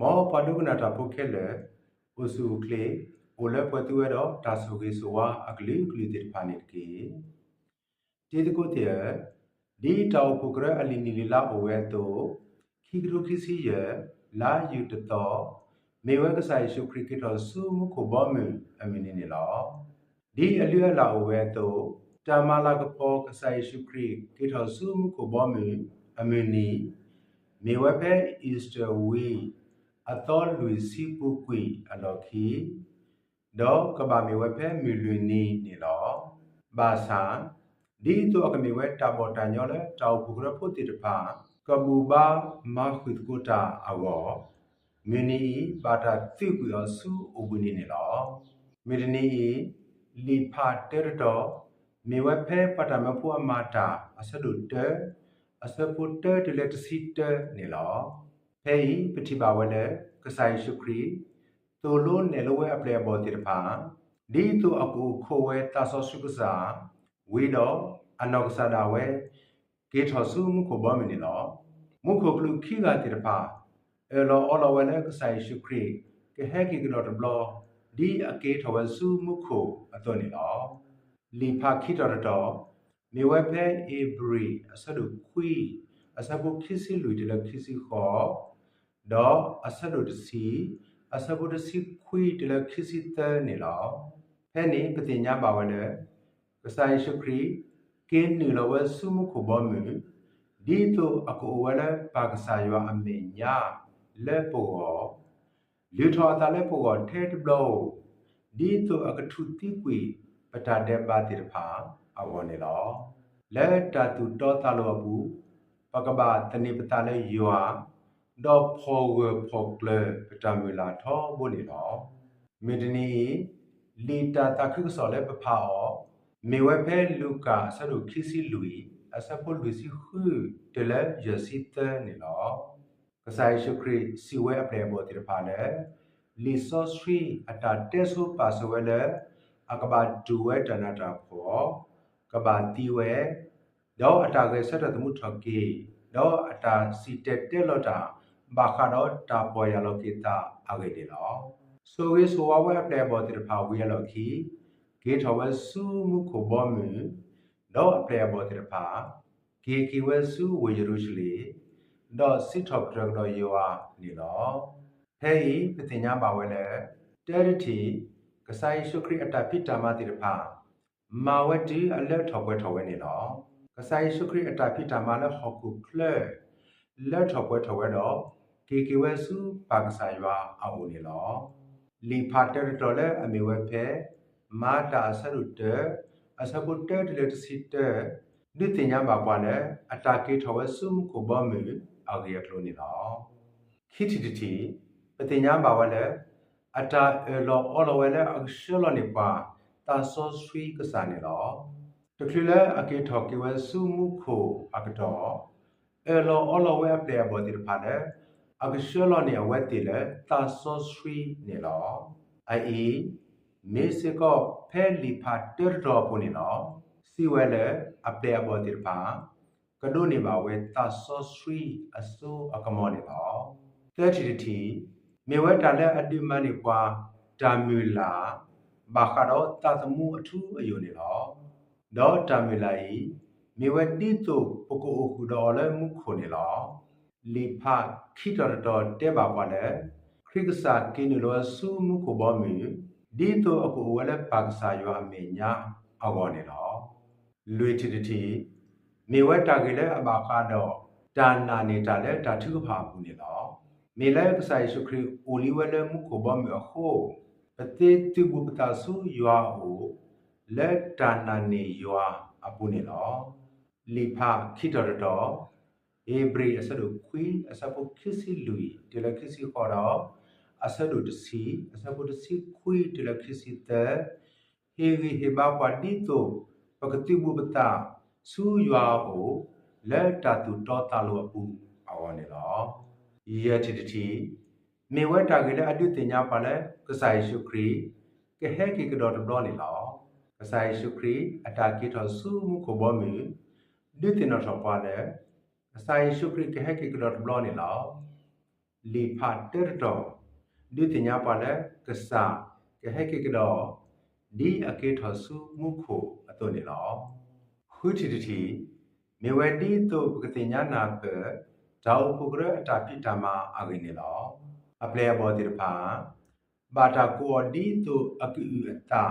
မောပဒုကနာတာပုခဲလေဥစုကလေအိုလေပတူရတော့တာဆုကေဆိုဝါအကလီကလီတေဖာနိကေတေတကိုတေဒီတောက်ပုကရအလီနီလီလာအိုဝဲတိုခိကရုခိစီယလာယူတတော်မေဝကဆိုင်ရှုခရစ်တော်ဆုမှုကိုဘောမီအမီနီနီလောဒီအလျက်လာအိုဝဲတိုတာမလာကပေါ်ကဆိုင်ရှုခရစ်ကိတော်ဆုမှုကိုဘောမီအမီနီမေဝဖဲ Easter week အတော်လူစီပူကွီအလော်ခီဒေါကဘာမီဝဖဲမီလူနီနီလောဘာသာဒီတော့ကမီဝဲတာပေါ်တညောလဲတောက်ဖူကရဖို့တိတဖာကဘူဘာမခွတ်ကိုတာအဝမီနီဘာတာသိကွီအဆူအဘူနီနီလောမီနီလီဖာတဲရတော့မေဝဖဲပတမဖူအမာတာအဆဒုတဲအဆဖူတဲတလက်တစီတဲနီလော ဖဲဤပတိပါဝလဲကဆိုင်ရှုခရီတူလုံးနယ်လဝဲအပလေဘောတိတဖာဒီတူအကူခိုဝဲတာဆောစုကစားဝေတော့အနောက်ကစားတာဝဲကေထောစုမှုကိုဘောမနီလောမှုကိုကလူခိကတိတဖာအဲလောအလောဝဲလဲကဆိုင်ရှုခရီကဟဲကီကတော့ဘလောဒီအကေထောဝဲစုမှုကိုအသွနေလောလီဖာခိတော်တော်မေဝဲဖဲအေဘရီအဆဒုခွီအစဘုခိစီလူတလခိစီခော ဒေါ်အဆဒုတစီအစဘုတစီခွီတလခိစီတဲနေလောဖဲနေပတိညာပါဝလဲကဆိုင်ရှုခရီကင်းနူလဝဲဆုမှုခုဘောမူဒီတိုအကူဝဲလဲပါကစားရွာအမေညာလက်ပေါ်လူထော်တာလက်ပေါ်ထဲတဘလောဒီတိုအကထုတိကွီပတာတဲ့ပါတိဖာအဝနေလောလက်တတူတောတာလောဘူးပကဘာတနိပတာလေယွာ ဒေါဖောဝဖောကလပတမူလာထောဘုန်နီလောမေဒနီလီတာတခုဆောလေပဖာအောမေဝဖဲလူကာဆရုခီစီလူီအစဖို့လူစီခုတလဲယစီတနီလောကဆိုင်ရှုခရီစီဝဲအပရေဘောတိဖာလေလီဆောစထရီအတာတဲဆူပါဆဝဲလေအကဘာဒူဝဲတနာတာဖောကဘာတီဝဲဒေါအတာကဲဆက်တမှုထကေဒေါအတာစီတက်တဲလောတာ ဘာခါတော့တာပေါ်ရလောကိတာအဂေဒီလောဆိုဝေဆိုဝဝဲပလေဘောတိဖာဝီရလောခီဂေထဝဲဆူမှုခိုဘောမူဒေါအပလေဘောတိဖာဂေကီဝဲဆူဝေယရုရှလီဒေါစစ်ထော့ဒရဒေါယောအာနီလောဟဲဤပတိညာပါဝဲလေတဲရတီကဆိုင်ရှုခရီအတာပိတာမတိဖာမာဝတီအလက်ထော်ပွဲထော်ဝဲနေလောကဆိုင်ရှုခရီအတာပိတာမလည်းဟောကုကလလက်ထော်ပွဲထော်ဝဲတော့ ကေကေဝဲစုပါကစားရွာအောက်နေလောလီဖာတဲတော်လဲအမေဝဲဖဲမာတာဆရုတဲအစပုတဲတလက်စီတဲဒီတင်ညာပါပွားလဲအတာကေထော်ဝဲစုကိုဘောမီအောက်ရကလိုနေလောခိတီတီပတင်ညာပါဝဲလဲအတာအလောအလောဝဲလဲအရှလောနေပါတာဆောဆွီကစားနေလောတခလလဲအကေထော်ကေဝဲစုမှုခိုအကတော့အလောအလောဝဲပလေဘောဒီဖာလဲ အကရှလနေဝက်တီလေတာဆောစရီနေလောအိုင်မေစကောဖဲလီဖာတဲတော်ပူနေလောစီဝဲလေအပလေအဘောတိပါကဒိုနေပါဝဲတာဆောစရီအဆိုအကမောနေလောတဲတီတီမေဝဲတာလက်အတိမနေပွာတာမူလာဘာခါတော့တာသမှုအထူးအယုံနေလောဒေါ်တာမူလာဤမေဝဲတိတုပကိုအခုတော်လဲမှုခုနေလော လီဖာခိတော်တော်တဲပါပါလေခရိကစာကင်းလောဆူမှုကိုဘောမီဒီတော့အကူဝလဲပါကစာယောအမေညာအော်နေလောလွေတီတီမေဝတာကလေးအဘာကတော့ဒါနာနေတာလဲဓာထုဖာဘူးနေလောမေလဲကဆိုင်ရှုခရီအိုလီဝလဲမှုကိုဘောမီအခုပတိတူဘပတာဆူယောအိုလက်ဒါနာနေယောအပူနေလောလီဖာခိတော်တော် အေဘရီအစဒုခွီအစပုခစ်စီလူီတလခစ်စီခေါ်တော့အစဒုတစီအစပုတစီခွီတလခစ်စီတဟေဂီဟေဘာပါဒီတိုပကတိဘူပတာစူယွာအိုလက်တာတူတောတာလိုအပူအဝနေလောယက်တီတီမေဝတာကလေးအတုတင်ညာပါလဲကဆိုင်ရှုခရီကဟဲကီကတော်တော်နေလောကဆိုင်ရှုခရီအတာကီတော်စူမှုကိုဘောမီဒီတင်တော်ပါလဲ အဆိုင်ရှုခရစ်ကဟက်ကကလော့ဘလောနေလောလီဖာတေတော်ဒီတင်ညာပါလေကစားကဟဲကေကတော့ဒီအကေထောစုမှုခိုအတုန်နေလောခုတီတီမေဝဒီတုပကတိညာနာပဒေါပုဂရအတာပိတမအဂိနေလောအပလေဘောတိဖာဘာတာကိုဒီတုအကူအတာ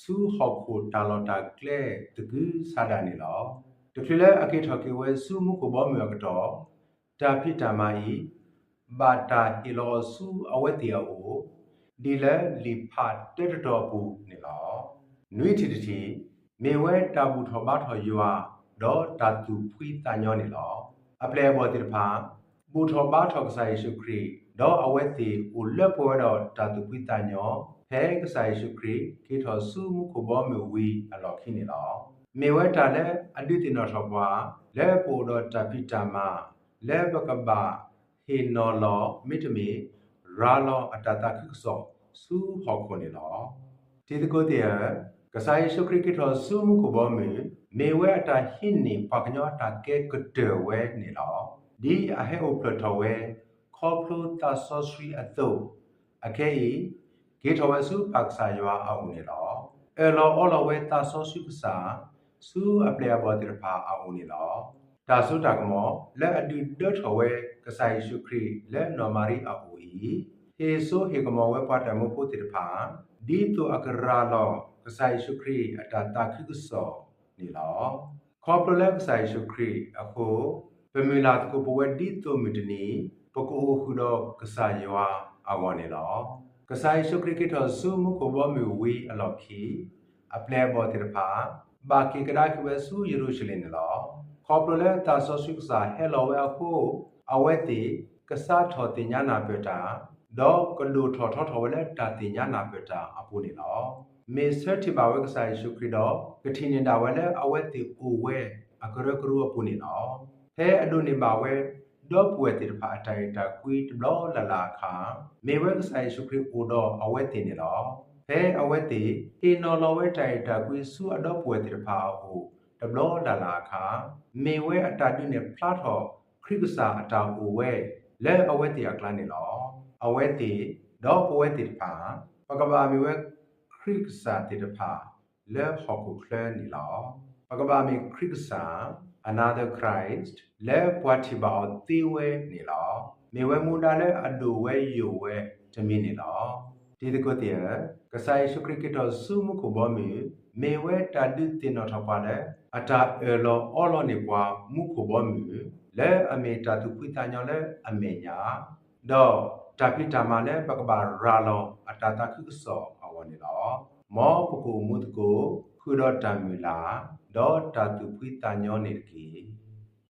စူဟောက်ခိုတာလောတာကလေတကူစာဒနေလော တဖလေအကေထောကေဝဲစူမှုကိုဘောမြောကတော့တာပိတမဤဘာတာဟီလောစူအဝဲတီအိုဒီလေလီဖာတေတော်ပူနေလောနွိတီတီမေဝဲတာဘူးထောဘာထောယွာဒေါ်တာတူဖွီတညောနေလောအပလေဘောတိဖာဘူထောဘာထောကဆိုင်ရှုခရီဒေါ်အဝဲတီဦးလက်ပေါ်တော့တာတူဖွီတညောဖဲကဆိုင်ရှုခရီကေထောစုမှုကိုဘောမေဝီအလော်ခိနေလော မေဝဲတာလည်းအဒိတိနောထောဘွာလဲပိုတော့တပိတမလဲဘကဘာဟေနော်လောမိတမီရာလောအတတခိဆောစူဟောခွန်နေလောဒီတကိုတည်းကဆိုင်ရှုခရီကေထောစုမှုကိုဘောမေမေဝဲအတာဟိနေပကညောတာကဲကတဲဝဲနေလောဒီအဟဲအိုပလထဝဲခေါပလိုတာဆောစရီအတုအကဲဤဂေထဝဲစုပတ်စာယွာအောင်နေလောအဲလောအော်လဝဲတာဆောစုပစာ စူအပလေဘောတိဖာအောင်နေလောတာဆုတာကမောလက်အတူဒတ်ထဝဲကဆိုင်ရှုခရီလက်နော်မာရီအူဤဟေဆိုဟေကမောဝဲပတ်တမဖို့တိဖာဒီတုအကရာလောကဆိုင်ရှုခရီအတတာခိကဆောနေလောခေါပလက်ဆိုင်ရှုခရီအခုပမီလာတကိုပဝဒီတုမီတနီပကိုခုတော့ကဆိုင်ယွာအဝနေလောကဆိုင်ရှုခရီကေတော်ဆုမှုကိုဘောမီဝီအလော်ခီအပလေဘောတိဖာ ဘာကိကရာကဝဲဆူယေရုရှလင်လောခေါပလက်တာဆောဆုကစာဟဲလောဝဲအခုအဝဲတိကစားထော်တင်ညာနာပတာဒေါကလူထော်ထော်ထော်ဝဲတာတင်ညာနာပတာအပူနေလောမေဆတ်တိဘဝကဆိုင်ရှုခရီတော့ကတိနေတာဝဲလဲအဝဲတိအိုဝဲအကရကရအပူနေလောဟဲအဒုနေပါဝဲဒေါပွေတိဖာအတိုင်တာကွီတဘလောလလာခါမေဝဲကဆိုင်ရှုခရီအိုတော့အဝဲတင်နေလော ဟဲအဝဲတိတေနော်လောဝဲတိုင်တာကွီစုအတော့ပွေတိဖာအိုတဘလောလလာခါမေဝဲအတာတုနေဖလာထော်ခရိကစာအတာအိုဝဲလဲအဝဲတိအကလန်နေလောအဝဲတိဒေါပွေတိဖာပကဘာမေဝဲခရိကစာတိတဖာလဲဟောကုကလနီလောပကဘာမေခရိကစာ another christ လဲပွားတိပါတိဝဲနေလောမေဝဲမူတာလဲအဒိုဝဲယိုဝဲတမင်းနေလော ဒီတကုတ်တည်းကဆိုင်ရှုခရိကတော်စုမှုကိုဘောမီမေဝဲတာဒုတင်တော်ထောက်ပါလဲအတာအလောအော်လောနေပွားမှုကို